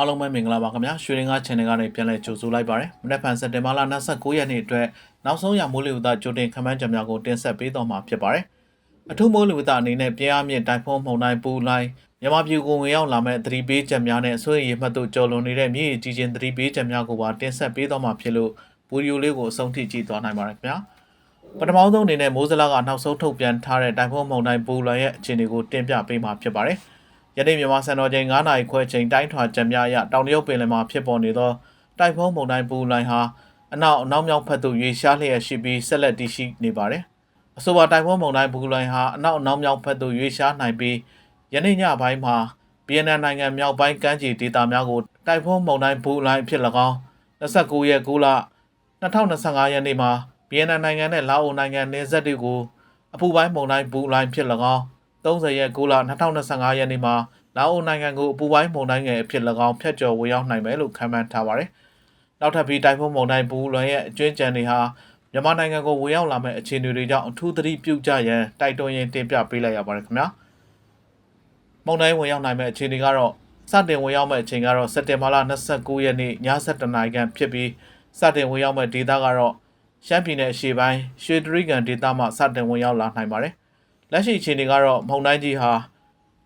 အားလုံးပဲမင်္ဂလာပါခင်ဗျာရွှေရင်ကား channel ကနေပြန်လည်ကြိုဆိုလိုက်ပါရစေမနေ့ဖန်စက်တင်ဘာလ29ရက်နေ့အတွက်နောက်ဆုံးရမိုးလေဝသကြိုတင်ခန့်မှန်းချက်များကိုတင်ဆက်ပေးတော့မှာဖြစ်ပါတယ်အထူးမိုးလေဝသအနေနဲ့ပြင်းအားမြင့်တိုင်ဖုန်းမှုန်တိုင်းပူလိုင်းမြန်မာပြည်ကိုဝင်ရောက်လာမဲ့သတိပေးချက်များနဲ့ဆွေးရည်မှတ်တို့ကြော်လွန်နေတဲ့မြေကြီးချင်းသတိပေးချက်များကိုပါတင်ဆက်ပေးတော့မှာဖြစ်လို့ဗီဒီယိုလေးကိုအဆုံးထိကြည့်သွားနိုင်ပါတယ်ခင်ဗျာပထမဆုံးအနေနဲ့မိုးစလာကနောက်ဆုံးထုတ်ပြန်ထားတဲ့တိုင်ဖုန်းမှုန်တိုင်းပူလိုင်းရဲ့အခြေအနေကိုတင်ပြပေးမှာဖြစ်ပါတယ် ယနေ့မြန်မာစံတော်ချိန်9နာရီခွဲချိန်တိုင်းထွာချက်များအရတောင်တရုတ်ပင်လယ်မှာဖြစ်ပေါ်နေသောတိုက်ဖုန်းမုန်တိုင်းပူလိုင်းဟာအနောက်အနောက်မြောက်ဘက်သို့ရွေ့ရှားလျက်ရှိပြီးဆက်လက်တည်ရှိနေပါတယ်။အဆိုပါတိုက်ဖုန်းမုန်တိုင်းပူလိုင်းဟာအနောက်အနောက်မြောက်ဘက်သို့ရွေ့ရှားနိုင်ပြီးယနေ့ညပိုင်းမှာဗီယက်နမ်နိုင်ငံမြောက်ပိုင်းကမ်းခြေဒေသများကိုတိုက်ဖုန်းမုန်တိုင်းပူလိုင်းဖြစ်၎င်း29ရက်9လ2025ရက်နေ့မှာဗီယက်နမ်နိုင်ငံနဲ့လာအိုနိုင်ငံနယ်စပ်တွေကိုအပူပိုင်းမုန်တိုင်းပူလိုင်းဖြစ်၎င်း 30ရက်9လ2025ရက်နေ့မှာလာအိုနိုင်ငံကိုအပူပိုင်းမုန်တိုင်းငယ်အဖြစ်၎င်းဖျက်ကျော်ဝင်ရောက်နိုင်မယ်လို့ခန့်မှန်းထားပါတယ်။နောက်ထပ်ပြီးတိုင်ဖုန်းမုန်တိုင်းပူလွန်ရဲ့အကျွင်းကြံတွေဟာမြန်မာနိုင်ငံကိုဝင်ရောက်လာမဲ့အခြေအနေတွေကြောင့်အထူးသတိပြုကြရန်တိုက်တွန်းရင်းတင်ပြပေးလိုက်ရပါတယ်ခင်ဗျာ။မုန်တိုင်းဝင်ရောက်နိုင်မဲ့အခြေအနေကတော့စတင်ဝင်ရောက်မဲ့အချိန်ကတော့စက်တင်ဘာလ29ရက်နေ့ည7:00နာရီခန့်ဖြစ်ပြီးစတင်ဝင်ရောက်မဲ့ဒေသကတော့ရှမ်းပြည်နယ်အရှေ့ပိုင်းရွှေတရီကန်ဒေသမှစတင်ဝင်ရောက်လာနိုင်ပါတယ်။ လက်ရှိအခြေအနေကတော့မုန်တိုင်းကြီးဟာ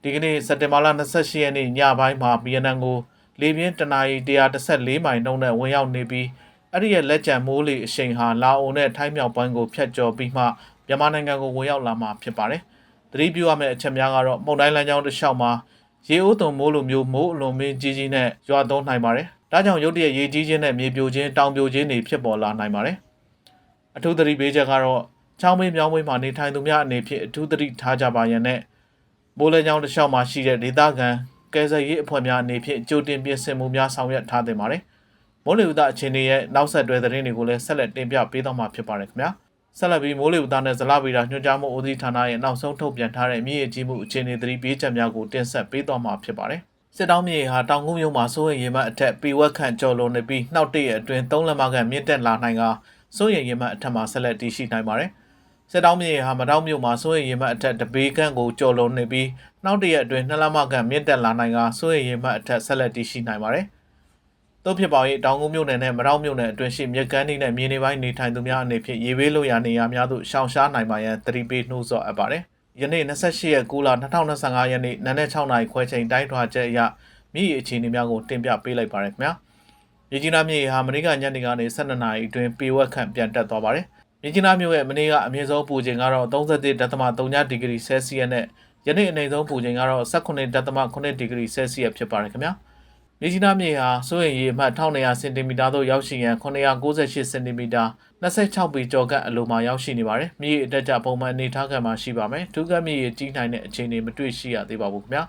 ဒီကနေ့စက်တင်ဘာလ28ရက်နေ့ညပိုင်းမှာဗီယက်နမ်ကိုလေပြင်းတနအီ114မိုင်နှုန်းနဲ့ဝင်ရောက်နေပြီးအဲ့ဒီရဲ့လက်ကျန်မိုးလေအရှိန်ဟာလာအိုနဲ့ထိုင်းမြောက်ပိုင်းကိုဖျက်ကျော်ပြီးမှမြန်မာနိုင်ငံကိုဝင်ရောက်လာမှာဖြစ်ပါတယ်။သတိပြုရမယ့်အချက်များကတော့မုန်တိုင်းလမ်းကြောင်းတစ်လျှောက်မှာရေအိုးသွန်မိုးလိုမျိုးမိုးအလွန်မင်းကြီးကြီးနဲ့ရွာသွန်းနိုင်ပါတယ်။ဒါကြောင့်ရုတ်တရက်ရေကြီးခြင်းနဲ့မြေပြိုခြင်းတောင်ပြိုခြင်းတွေဖြစ်ပေါ်လာနိုင်ပါတယ်။အထူးသတိပေးချက်ကတော့ ချောင်းမင်းမြောင်းမင်းမှာနေထိုင်သူများအနေဖြင့်အထူးသတိထားကြပါရန်နဲ့မိုးလေကြောင်းတစ်လျှောက်မှာရှိတဲ့ဒေသခံကယ်ဆယ်ရေးအဖွဲ့များအနေဖြင့်ကြိုတင်ပြင်ဆင်မှုများဆောင်ရွက်ထားသင့်ပါတယ်။မိုးလေဝသအခြေအနေရဲ့နောက်ဆက်တွဲသတင်းတွေကိုလည်းဆက်လက်တင်ပြပေးသွားမှာဖြစ်ပါတယ်ခင်ဗျာ။ဆက်လက်ပြီးမိုးလေဝသနဲ့ဇလဗီရာညွှန်ကြားမှုဦးစီးဌာနရဲ့နောက်ဆုံးထုတ်ပြန်ထားတဲ့မြေရကြီးမှုအခြေအနေသတိပေးချက်များကိုတင်ဆက်ပေးသွားမှာဖြစ်ပါတယ်။စစ်တောင်းမြေဟာတောင်ကုန်းမြို့မှာစိုးရိမ်ရေမှတ်အထက်ပေဝက်ခန့်ကျော်လွန်နေပြီးနှောက်တည့်ရဲ့အတွင်း၃လက်မခန့်မြင့်တက်လာနိုင်ကစိုးရိမ်ရေမှတ်အထက်မှာဆက်လက်တည်ရှိနိုင်ပါတယ်။ စစ်တောင်းမြေဟာမတောင်းမြို့မှာစိုးရိမ်ရေမှတ်အထက်တပေခန့်ကိုကျော်လွန်နေပြီးနောက်တရက်အတွင်းနှစ်လမခန့်မြင့်တက်လာနိုင်ကစိုးရိမ်ရေမှတ်အထက်ဆက်လက်တည်ရှိနိုင်ပါတယ်။တို့ဖြစ်ပါရဲ့တောင်ကုန်းမြို့နယ်နဲ့မတောင်းမြို့နယ်အတွင်းရှိမြက်ကန်းဒီနဲ့မြေနေပိုင်းနေထိုင်သူများအနေဖြင့်ရေဘေးလို့ရနေရများသို့ရှောင်ရှားနိုင်ပါရန်သတိပေးနှိုးဆော်အပ်ပါတယ်။ယနေ့28ရက်9လ2025ရက်နေ့နနက်6နာရီခွဲချိန်တိုင်းထွာချက်အရမြေအခြေအနေများကိုတင်ပြပေးလိုက်ပါရခင်ဗျာ။မြေကြီးနားမြေဟာမနေ့ကညနေကနေ12နာရီအတွင်းပေဝက်ခန့်ပြန်တက်သွားပါတယ်။ မြင်းကြီးနားမြို့ရဲ့မနေ့ကအမြင့်ဆုံးပူချိန်ကတော့31.3ဒီဂရီဆဲလ်စီယပ်နဲ့ယနေ့အနေဆုံးပူချိန်ကတော့18.8ဒီဂရီဆဲလ်စီယပ်ဖြစ်ပါတယ်ခင်ဗျာမြင်းကြီးနားမြေဟာစိုးရိမ်ရေအမှတ်1200စင်တီမီတာသို့ရောက်ရှိရန်998စင်တီမီတာ26ပေကျော်ကအလိုမှာရောက်ရှိနေပါတယ်မြေအတက်ကြပုံမှန်အနေထားခံမှာရှိပါမယ်ဒုက္ခမြေကြီးနိုင်တဲ့အခြေအနေမတွေ့ရှိရသေးပါဘူးခင်ဗျာ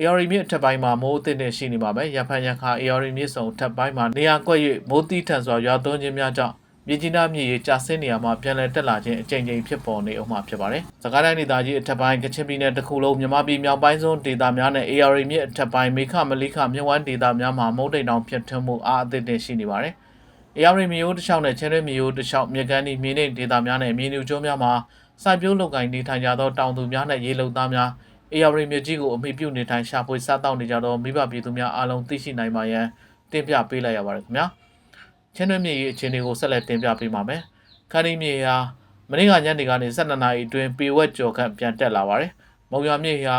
AR မြစ်အထက်ပိုင်းမှာမိုးအသင့်နဲ့ရှိနေပါမယ်ရဖန်ရခါ AR မြစ်ဆောင်ထပ်ပိုင်းမှာနေရာကွက်၍မိုးတိထန်စွာရွာသွန်းခြင်းများကြောင့် မြေကြီးနားမြေကြီးကျဆင်းနေရမှာပြန်လည်တက်လာခြင်းအကြိမ်ကြိမ်ဖြစ်ပေါ်နေအောင်မှာဖြစ်ပါတယ်။စကိုင်းတိုင်းဒေသကြီးအထက်ပိုင်းကချင်ပြည်နယ်တစ်ခုလုံးမြန်မာပြည်မြောက်ပိုင်းဆုံးဒေသများနဲ့ AR မြစ်အထက်ပိုင်းမေခမလိခမြဝန်းဒေသများမှာမုတ်တိမ်တောင်ဖြစ်ထွန်းမှုအားအသင့်တင်ရှိနေပါတယ်။ AR မြို့တစ်လျှောက်နဲ့ချင်းရဲမြို့တစ်လျှောက်မြေကန်ဒီမြေနေဒေသများနဲ့မြေနူကျွန်းများမှာစိုက်ပျိုးလုပ်ကိုင်နေထိုင်ကြသောတောင်သူများနဲ့ရေလုံသားများ AR မြို့ကြီးကိုအမိပြုနေထိုင်ရှာဖွေစားတောက်နေကြသောမိဘပြည်သူများအားလုံးသိရှိနိုင်ပါရန်တင်ပြပေးလိုက်ရပါတယ်ခင်ဗျာ။ ချင်းတွင်းမြေကြီးအခြေအနေကိုဆက်လက်တင်ပြပေးပါမယ်။ခန်းဒီမြေဟာမနေ့ကညနေကနေ12နာရီအတွင်းပေဝက်ကျော်ခန့်ပြန်တက်လာပါတယ်။မုံရွာမြေဟာ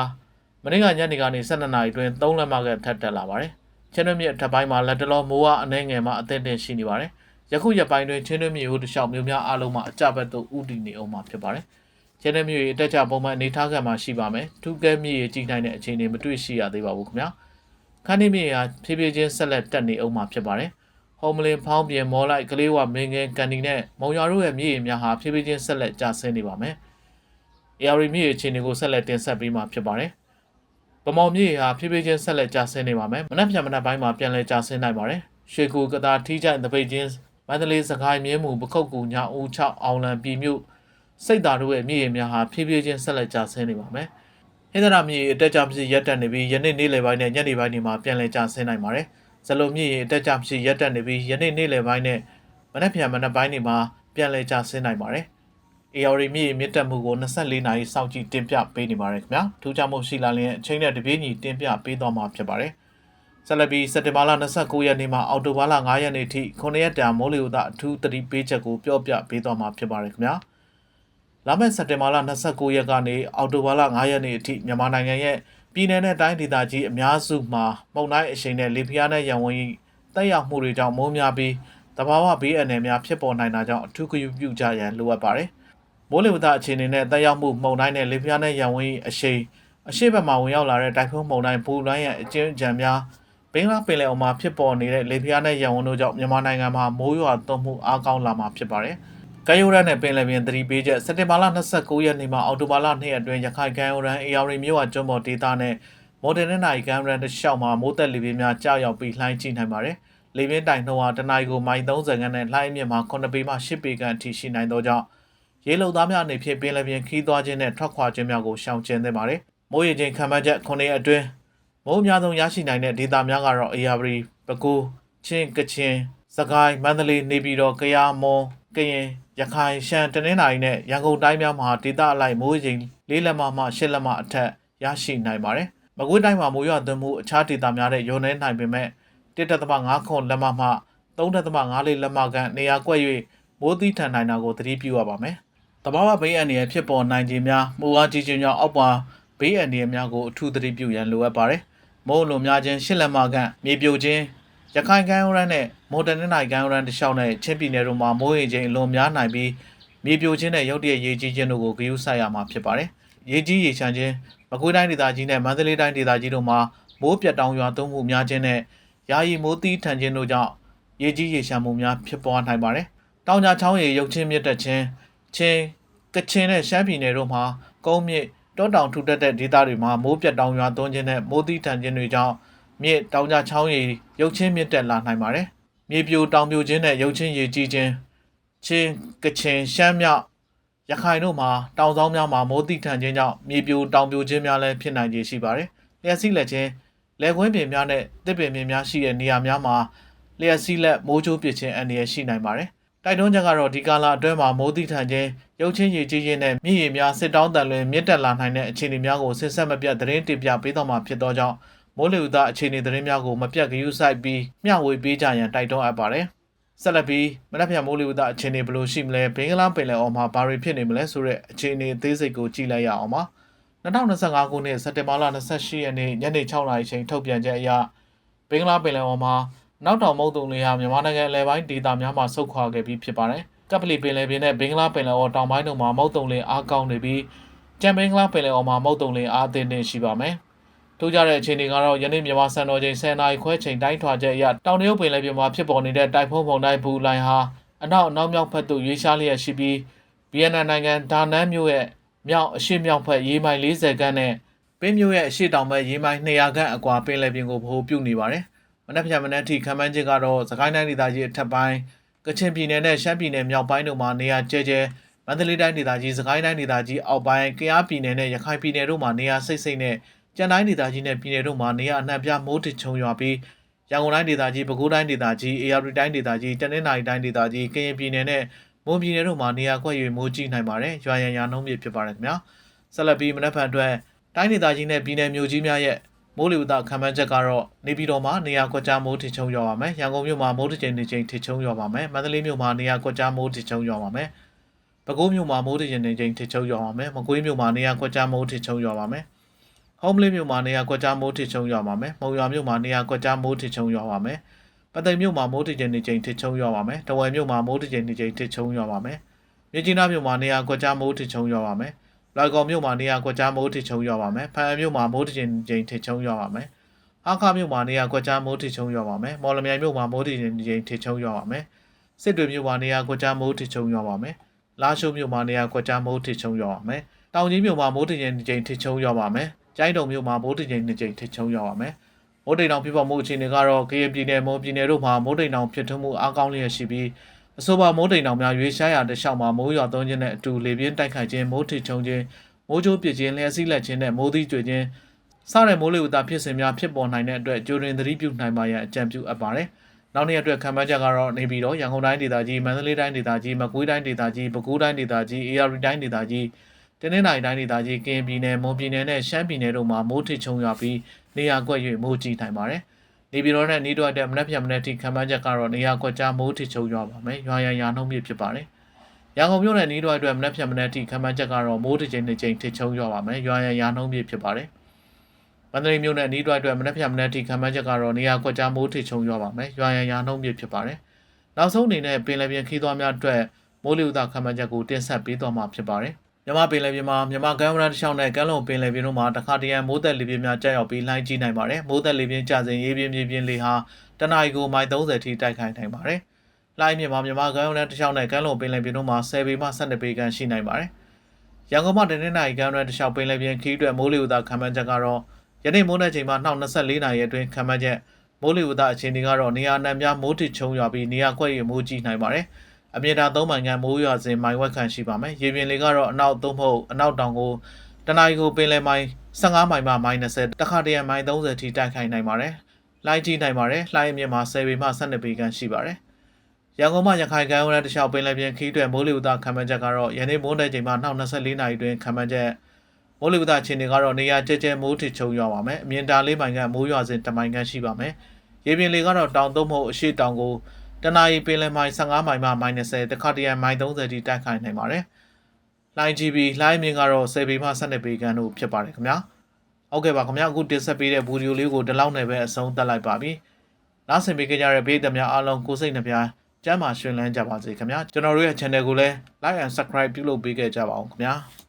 မနေ့ကညနေကနေ12နာရီအတွင်း3လက်မခန့်ထပ်တက်လာပါတယ်။ချင်းတွင်းမြေအထက်ပိုင်းမှာလက်တလောမိုးအားအနှဲငယ်မှအသင့်တင်ရှိနေပါတယ်။ယခုရက်ပိုင်းတွင်ချင်းတွင်းမြေဟိုတလျှောက်မြို့များအားလုံးမှာအကြဘက်သို့ဥတည်နေအောင်မှာဖြစ်ပါတယ်။ချင်းတွင်းမြေအတက်ကြပုံမှန်အနေထားခံမှာရှိပါမယ်။ထူးကဲမြေကြီးနိုင်တဲ့အခြေအနေမတွေ့ရှိရသေးပါဘူးခင်ဗျာ။ခန်းဒီမြေဟာဖြည်းဖြည်းချင်းဆက်လက်တက်နေအောင်မှာဖြစ်ပါတယ်။ ဟ ோம் လင်ဖောင်းပြင်မော်လိုက်ကလေးဝမင်းငယ်ကန်ဒီနဲ့မုံရွာတို့ရဲ့မြေရီများဟာဖြည်းဖြည်းချင်းဆက်လက်ကျဆင်းနေပါမယ်။ AR မြေရီအခြေအနေကိုဆက်လက်တင်ဆက်ပေးမှာဖြစ်ပါတယ်။ဗမော်မြေရီဟာဖြည်းဖြည်းချင်းဆက်လက်ကျဆင်းနေပါမယ်။မနက်ဖြန်မနက်ပိုင်းမှာပြန်လည်ကျဆင်းနိုင်ပါတယ်။ရွှေကူကတာထီးချိုင်တပိတ်ချင်းမန္တလေးစကိုင်းမြင်းမှုပခုတ်ကူညာဦး6အောင်လံပြည်မြို့စိတ်ဓာတ်တို့ရဲ့မြေရီများဟာဖြည်းဖြည်းချင်းဆက်လက်ကျဆင်းနေပါမယ်။ဟင်္ဒရာမြေအတက်ကြမရှိရက်တက်နေပြီးယနေ့နေ့လယ်ပိုင်းနဲ့ညနေပိုင်းတွေမှာပြန်လည်ကျဆင်းနိုင်ပါတယ်။ ဇလုံမြင့်ရင်အတက်ကြမရှိရက်တက်နေပြီးယနေ့နေ့လယ်ပိုင်းနဲ့မနက်ဖြန်မနက်ပိုင်းတွေမှာပြန်လည်ကျဆင်းနိုင်ပါတယ်။ AR မြင့်မြင့်တက်မှုကို24နာရီစောင့်ကြည့်တင်ပြပေးနေပါတယ်ခင်ဗျာ။ထူးခြားမှုရှိလာရင်အချိန်နဲ့တပြေးညီတင်ပြပေးသွားမှာဖြစ်ပါတယ်။ဆက်လက်ပြီးစက်တင်ဘာလ29ရက်နေ့မှအောက်တိုဘာလ9ရက်နေ့ထိ9ရက်တန်မိုးလေဝသအထူးသတိပေးချက်ကိုပြောပြပေးသွားမှာဖြစ်ပါတယ်ခင်ဗျာလာမယ့်စက်တင်ဘာလ29ရက်ကနေအောက်တိုဘာလ9ရက်နေ့အထိမြန်မာနိုင်ငံရဲ့ ပြည်내နဲ့တိုင်းဒေသကြီးအများစုမှာမုန်တိုင်းအရှိန်နဲ့လေပြင်းနဲ့ရန်ဝင်တက်ရောက်မှုတွေကြောင့်မိုးများပြီးတဘာဝဘေးအန္တရာယ်များဖြစ်ပေါ်နိုင်တာကြောင့်အထူးဂရုပြုကြရန်လိုအပ်ပါတယ်မိုးလေဝသအခြေအနေနဲ့တက်ရောက်မှုမုန်တိုင်းနဲ့လေပြင်းနဲ့ရန်ဝင်အရှိန်အရှိတ်ဘက်မှာဝင်ရောက်လာတဲ့တိုင်ဖုန်းမုန်တိုင်းဘူလွိုင်းရဲ့အကျဉ်းချံများဘင်္ဂလားပင်လယ်အော်မှာဖြစ်ပေါ်နေတဲ့လေပြင်းနဲ့ရန်ဝင်တို့ကြောင့်မြန်မာနိုင်ငံမှာမိုးရွာသွန်းမှုအားကောင်းလာမှာဖြစ်ပါတယ်။ ကမ်းရိုးတန်းနဲ့ပင်လယ်ပြင်သတိပေးချက်စက်တင်ဘာလ29ရက်နေ့မှာအော်တိုဘာလ2ရက်အတွင်းရခိုင်ကမ်းရိုးတန်းအေယာရီမြို့ဝကျွန်းပေါ်ဒေသနဲ့မော်ဒန်နဲ့နိုင်ကမ်းရန်တစ်လျှောက်မှာမိုးသက်လေပြင်းများကြောက်ရောက်ပြီးလှိုင်းကြည့်နိုင်ပါတယ်။လေပြင်းတိုင်နှုန်းဟာတနအီကိုမိုင်30ခန်းနဲ့လှိုင်းမြင့်မှာ9ပေမှ10ပေခန့်အထိရှိနိုင်သောကြောင့်ရေလုံသားများအနေဖြင့်ပင်လယ်ပြင်ခီးသွားခြင်းနဲ့ထွက်ခွာခြင်းများကိုရှောင်ကျဉ်သင့်ပါတယ်။မိုးရေချိန်ခံမှန်းချက်9ရက်အတွင်းမိုးအများဆုံးရရှိနိုင်တဲ့ဒေသများကတော့အေယာရီ၊ပဲခူး၊ချင်းကချင်၊စကိုင်း၊မန္တလေး၊နေပြည်တော်၊ကယား၊မွန်၊ ကရင်၊ရခိုင်၊ရှမ်း၊တနင်္သာရီနဲ့ရန်ကုန်တိုင်းများမှာဒေသအလိုက်မိုးရေချိန်၄လက်မမှ၈လက်မအထက်ရရှိနိုင်ပါတယ်။မကွေးတိုင်းမှာမိုးရွာသွန်းမှုအခြားဒေသများတဲ့ရုံနေနိုင်ပေမဲ့1.5ခွန်လက်မမှ3.5လေးလက်မခန့်နေရာကွက်၍မိုးသီးထန်နိုင်တာကိုသတိပြုရပါမယ်။တဘာဝဘေးအန္တရာယ်ဖြစ်ပေါ်နိုင်ခြင်းများမိုးအားကြီးခြင်းကြောင့်အောက်ပါဘေးအန္တရာယ်များကိုအထူးသတိပြုရန်လိုအပ်ပါတယ်။မိုးလုံများခြင်းရှစ်လက်မခန့်မြေပြိုခြင်း ရခိုင်ကမ်းရိုးတန်းနဲ့မော်တန်နဲ့နိုင်ကမ်းရိုးတန်းတစ်လျှောက်နဲ့ချင်းပြည်နယ်တို့မှာမိုးရေချိန်အလွန်များနိုင်ပြီးမြေပြိုခြင်းနဲ့ရုတ်တရက်ရေကြီးခြင်းတို့ကိုဂရုစိုက်ရမှာဖြစ်ပါတယ်။ရေကြီးရေချမ်းခြင်းမကွေးတိုင်းဒေသကြီးနဲ့မန္တလေးတိုင်းဒေသကြီးတို့မှာမိုးပြတ်တောင်ရွာသွန်းမှုများခြင်းနဲ့ယာယီမိုးသီးထန်ခြင်းတို့ကြောင့်ရေကြီးရေရှမ်းမှုများဖြစ်ပေါ်နိုင်ပါတယ်။တောင်ကြားချောင်းရေရုပ်ချင်းမြင့်တက်ခြင်းချင်းကချင်နဲ့ရှမ်းပြည်နယ်တို့မှာကုန်းမြင့်တောတောင်ထူထပ်တဲ့ဒေသတွေမှာမိုးပြတ်တောင်ရွာသွန်းခြင်းနဲ့မိုးသီးထန်ခြင်းတွေကြောင့် မြစ်တောင်ကြားချောင်းရေရုပ်ချင်းမြင့်တက်လာနိုင်ပါတယ်။မြေပြိုတောင်ပြိုခြင်းနဲ့ရုပ်ချင်းရေကြီးခြင်းချင်းကချင်ရှမ်းမြောက်ရခိုင်တို့မှာတောင်ဆောင်များမှာမိုးတိထန်ခြင်းကြောင့်မြေပြိုတောင်ပြိုခြင်းများလည်းဖြစ်နိုင်ခြေရှိပါတယ်။လျှက်စီးလက်ခြင်းလက်ကွင်းပင်များနဲ့တစ်ပင်ပင်များရှိတဲ့နေရာများမှာလျှက်စီးလက်မိုးချိုးပစ်ခြင်းအန္တရာယ်ရှိနိုင်ပါတယ်။တိုက်တွန်းချက်ကတော့ဒီကာလအတွင်းမှာမိုးတိထန်ခြင်းရုပ်ချင်းရည်ကြီးခြင်းနဲ့မြင့်ရည်များစစ်တောင်းတန်လွင်မြင့်တက်လာနိုင်တဲ့အခြေအနေများကိုဆစ်ဆက်မပြတ်သတင်းတင်ပြပေးတော့မှာဖြစ်သောကြောင့် မိုးလေဝသအခြေအနေသတင်းများကိုမပြတ်ဂရုစိုက်ပြီးမျှဝေပေးကြရန်တိုက်တွန်းအပ်ပါတယ်။ဆက်လက်ပြီးမနက်ဖြန်မိုးလေဝသအခြေအနေဘယ်လိုရှိမလဲဘင်္ဂလားပင်လယ်အော်မှာဘာတွေဖြစ်နေမလဲဆိုတဲ့အခြေအနေအသေးစိတ်ကိုကြည့်လိုက်ရအောင်ပါ2025ခုနှစ်စက်တင်ဘာလ28ရက်နေ့ညနေ6:00နာရီချိန်ထုတ်ပြန်ချက်အရဘင်္ဂလားပင်လယ်အော်မှာနောက်တောင်မုတ်တုံတွေဟာမြန်မာနိုင်ငံအလဲပိုင်းဒေသများမှာဆုတ်ခွာခဲ့ပြီးဖြစ်ပါတယ်ကပ်ပလီပင်လယ်ပြင်နဲ့ဘင်္ဂလားပင်လယ်အော်တောင်ပိုင်းတို့မှာမုတ်တုံလင်းအားကောင်းနေပြီးကြံဘင်္ဂလားပင်လယ်အော်မှာမုတ်တုံလင်းအားအသင်းနေရှိပါမယ် ထို့ကြတဲ့အခြေအနေကတော့ယနေ့မြန်မာစံတော်ချိန်10နာရီခွဲချိန်တိုင်းထွာချက်အရတောင်တရုတ်ပင်လယ်ပြင်မှာဖြစ်ပေါ်နေတဲ့တိုက်ဖုန်းပုံတိုင်းဘူလိုင်းဟာအနောက်အနောက်မြောက်ဘက်သို့ရွေးရှားလျက်ရှိပြီးဗီယက်နမ်နိုင်ငံဒါနန်မြို့ရဲ့မြောက်အရှေ့မြောက်ဘက်ရေမိုင်40ခန့်နဲ့ပင်းမြို့ရဲ့အရှေ့တောင်ဘက်ရေမိုင်200ခန့်အကွာပင်လယ်ပြင်ကိုဗဟိုပြုနေပါတယ်။မနက်ဖြန်မနက်ထိခံမှန်းချက်ကတော့စကိုင်းတိုင်းဒေသကြီးအထက်ပိုင်းကချင်ပြည်နယ်နဲ့ရှမ်းပြည်နယ်မြောက်ပိုင်းတို့မှာနေရာကျဲကျဲမန္တလေးတိုင်းဒေသကြီးစကိုင်းတိုင်းဒေသကြီးအောက်ပိုင်းကယားပြည်နယ်နဲ့ရခိုင်ပြည်နယ်တို့မှာနေရာစိတ်စိတ်နဲ့ ကြံတိုင်းဒေသကြီးနဲ့ပြည်နယ်တို့မှာနေရာအနှံ့ပြမိုးထချုံရွာပြီးရန်ကုန်တိုင်းဒေသကြီးပဲခူးတိုင်းဒေသကြီးအေရရီတိုင်းဒေသကြီးတနင်္သာရီတိုင်းဒေသကြီးကရင်ပြည်နယ်နဲ့မွန်ပြည်နယ်တို့မှာနေရာကွက်၍မိုးကြီးနိုင်ပါတယ်ရွာရန်ရာနှုန်းမြင့်ဖြစ်ပါတယ်ခင်ဗျာဆက်လက်ပြီးမနက်ဖြန်အတွက်တိုင်းဒေသကြီးနဲ့ပြည်နယ်မြို့ကြီးများရဲ့မိုးလေဝသခံမှန်းချက်ကတော့နေပြည်တော်မှာနေရာကွက်ကြားမိုးထချုံရွာပါမယ်ရန်ကုန်မြို့မှာမိုးတစ်ချိန်တစ်ချိန်ထချုံရွာပါမယ်မန္တလေးမြို့မှာနေရာကွက်ကြားမိုးထချုံရွာပါမယ်ပဲခူးမြို့မှာမိုးတစ်ချိန်တစ်ချိန်ထချုံရွာပါမယ်မကွေးမြို့မှာနေရာကွက်ကြားမိုးထချုံရွာပါမယ်။ ဟုံးမလေးမြို့မှာနေရာကွက်ကြားမိုးထချုံရွာပါမယ်။မုံရွာမြို့မှာနေရာကွက်ကြားမိုးထချုံရွာပါမယ်။ပသိမ်မြို့မှာမိုးထချိန်တစ်ချိန်ထချုံရွာပါမယ်။တဝယ်မြို့မှာမိုးထချိန်တစ်ချိန်ထချုံရွာပါမယ်။မြကြီးနားမြို့မှာနေရာကွက်ကြားမိုးထချုံရွာပါမယ်။လွိုင်ကော်မြို့မှာနေရာကွက်ကြားမိုးထချုံရွာပါမယ်။ဖန်မြို့မှာမိုးထချိန်တစ်ချိန်ထချုံရွာပါမယ်။ဟာခါမြို့မှာနေရာကွက်ကြားမိုးထချုံရွာပါမယ်။မော်လမြိုင်မြို့မှာမိုးထချိန်တစ်ချိန်ထချုံရွာပါမယ်။စစ်တွေမြို့မှာနေရာကွက်ကြားမိုးထချုံရွာပါမယ်။လာရှိုးမြို့မှာနေရာကွက်ကြားမိုးထချုံရွာပါမယ်။တောင်ကြီးမြို့မှာမိုးထချိန်တစ်ချိန်ထချုံရွာပါမယ်။ ကျိုင်းတုံမြို့မှာမိုးတိမ်ချိန်နှစ်ကြိမ်ထချုံရောက်ပါမယ်။မိုးတိမ်တောင်ဖြစ်ပေါ်မှုအခြေအနေကတော့ကရင်ပြည်နယ်မွန်ပြည်နယ်တို့မှာမိုးတိမ်တောင်ဖြစ်ထွန်းမှုအားကောင်းလျက်ရှိပြီးအဆိုပါမိုးတိမ်တောင်များရွေးရှားရာတလျှောက်မှာမိုးရွာသွန်းခြင်းနဲ့အတူလေပြင်းတိုက်ခိုက်ခြင်းမိုးထချုံခြင်းမိုးကြိုးပစ်ခြင်းလျှက်စီးလက်ခြင်းနဲ့မိုးသီးကျွေခြင်းစတဲ့မိုးလေဝသဖြစ်စဉ်များဖြစ်ပေါ်နိုင်တဲ့အတွက်ကြိုတင်သတိပြုနိုင်ပါရန်အကြံပြုအပ်ပါတယ်။နောက်နေ့အတွက်ခံမှန်းချက်ကတော့နေပြည်တော်ရန်ကုန်တိုင်းဒေသကြီးမန္တလေးတိုင်းဒေသကြီးမကွေးတိုင်းဒေသကြီးပဲခူးတိုင်းဒေသကြီးအေရရီတိုင်းဒေသကြီး တနင်္လာရီတိုင်းဒေသကြီးကရင်ပြည်နယ်မွန်ပြည်နယ်နဲ့ရှမ်းပြည်နယ်တို့မှာမိုးထချုံရွာပြီးနေရာကွက်၍မိုးကြီးနိုင်ပါတယ်။နေပြည်တော်နဲ့နီးတော့တဲ့မနက်ဖြန်မနက်ထိခံမှန်းချက်ကတော့နေရာကွက်ကြားမိုးထစ်ချုံရွာပါမယ်ရွာရန်ရာနှုန်းပြဖြစ်ပါတယ်ရန်ကုန်မြို့နယ်နီးတော့အတွက်မနက်ဖြန်မနက်ထိခံမှန်းချက်ကတော့မိုးတစ်ချိန်တစ်ချိန်ထစ်ချုံရွာပါမယ်ရွာရန်ရာနှုန်းပြဖြစ်ပါတယ်မန္တလေးမြို့နယ်နီးတော့အတွက်မနက်ဖြန်မနက်ထိခံမှန်းချက်ကတော့နေရာကွက်ကြားမိုးထစ်ချုံရွာပါမယ်ရွာရန်ရာနှုန်းပြဖြစ်ပါတယ်နောက်ဆုံးအနေနဲ့ပင်လယ်ပြင်ခီးသွွားများအတွက်မိုးလေဝသခံမှန်းချက်ကိုတင်ဆက်ပေးသွားမှာဖြစ်ပါတယ် မြမပင်လယ်ပြင်မှာမြမကမ်းမရတစ်လျှောက်နဲ့ကမ်းလွန်ပင်လယ်ပြင်တို့မှာတခါတရံမိုးသက်လေပြင်းများကျရောက်ပြီးလှိုင်းကြီးနိုင်ပါတယ်မိုးသက်လေပြင်းကျစဉ်ရေပြင်းမြေပြင်းလေဟာတနအီကိုမိုင်30ထိတိုက်ခိုက်နိုင်ပါတယ်လှိုင်းမြင့်မှာမြမကမ်းလွန်တစ်လျှောက်နဲ့ကမ်းလွန်ပင်လယ်ပြင်တို့မှာ10ပေမှ12ပေခန့်ရှိနိုင်ပါတယ်ရန်ကုန်မှာတနင်္လာရီကမ်းလွန်တစ်လျှောက်ပင်လယ်ပြင်ခီးအတွက်မိုးလေဝသခံမှန်းချက်ကတော့ယနေ့မိုးနဲ့ချိန်မှာ24နာရီအတွင်းခံမှန်းချက်မိုးလေဝသအခြေအနေကတော့နေရာနှံများမိုးထစ်ချုံရွာပြီးနေရာကွက်ရမိုးကြီးနိုင်ပါတယ် အမြင့်တာ3မိုင်ခန့်မိုးရွာစဉ်မိုင်ဝက်ခန့်ရှိပါမယ်။ရေပြင်လေကတော့အနောက်သို့မဟုတ်အနောက်တောင်ကိုတနအီကိုပင်လယ်မိုင်15မိုင်မှမိုင်20တခါတရံမိုင်30ထိတိုက်ခိုက်နိုင်ပါတယ်။လှိုင်းကြီးနိုင်ပါတယ်။လှိုင်းအမြင့်မှာ10ပေမှ12ပေခန့်ရှိပါတယ်။ရန်ကုန်မှရခိုင်ကမ်းရိုးတန်းတစ်လျှောက်ပင်လယ်ပြင်ခီးတွယ်မိုးလေဝသခံမှန်းချက်ကတော့ယနေ့မိုးတဲ့ချိန်မှာ24နာရီတွင်ခံမှန်းချက်မိုးလေဝသအခြေအနေကတော့နေရာကျကျမိုးထစ်ချုံရွာပါမယ်။အမြင့်တာ4မိုင်ခန့်မိုးရွာစဉ်10မိုင်ခန့်ရှိပါမယ်။ရေပြင်လေကတော့တောင်သို့မဟုတ်အရှိတောင်ကို တနအီပင်လယ်မိုင်15မိုင်မှမိုင်20တခါတရံမိုင်30ထိတိုက်ခိုက်နိုင်ပါတယ်။လိုင်း GB လိုင်းမြင့်ကတော့10ပေမှ12ပေခန့်တို့ဖြစ်ပါတယ်ခင်ဗျာ။ဟုတ်ကဲ့ပါခင်ဗျာအခုတင်ဆက်ပေးတဲ့ဗီဒီယိုလေးကိုဒီလောက်နဲ့ပဲအဆုံးသတ်လိုက်ပါပြီ။နောက်ဆင်ပေးကြတဲ့ဘေးသမ ्या အားလုံးကိုစိတ်နှပြကျမ်းမာရှင်လန်းကြပါစေခင်ဗျာ။ကျွန်တော်တို့ရဲ့ channel ကိုလည်း like and subscribe ပြုလုပ်ပေးခဲ့ကြပါအောင်ခင်ဗျာ။